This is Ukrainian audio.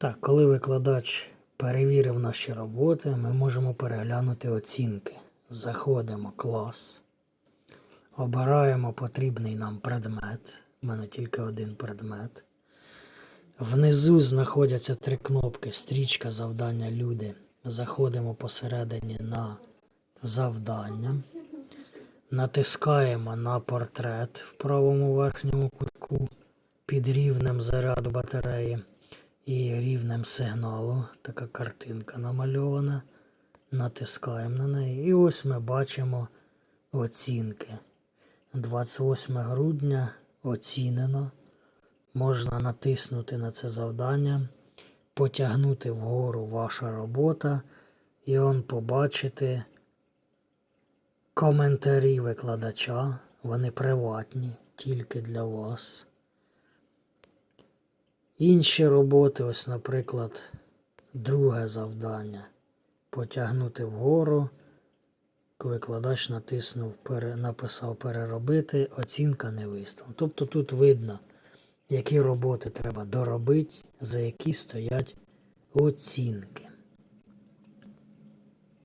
Так, коли викладач перевірив наші роботи, ми можемо переглянути оцінки. Заходимо клас, обираємо потрібний нам предмет. У мене тільки один предмет. Внизу знаходяться три кнопки: стрічка, завдання, люди. Заходимо посередині на завдання. Натискаємо на портрет в правому верхньому кутку під рівнем заряду батареї і рівнем сигналу. Така картинка намальована. Натискаємо на неї. І ось ми бачимо оцінки. 28 грудня оцінено. Можна натиснути на це завдання, потягнути вгору ваша робота, і он побачити коментарі викладача. Вони приватні тільки для вас. Інші роботи, ось, наприклад, друге завдання. Потягнути вгору. Викладач натиснув, написав переробити, оцінка не виставлена. Тобто тут видно, які роботи треба доробити, за які стоять оцінки.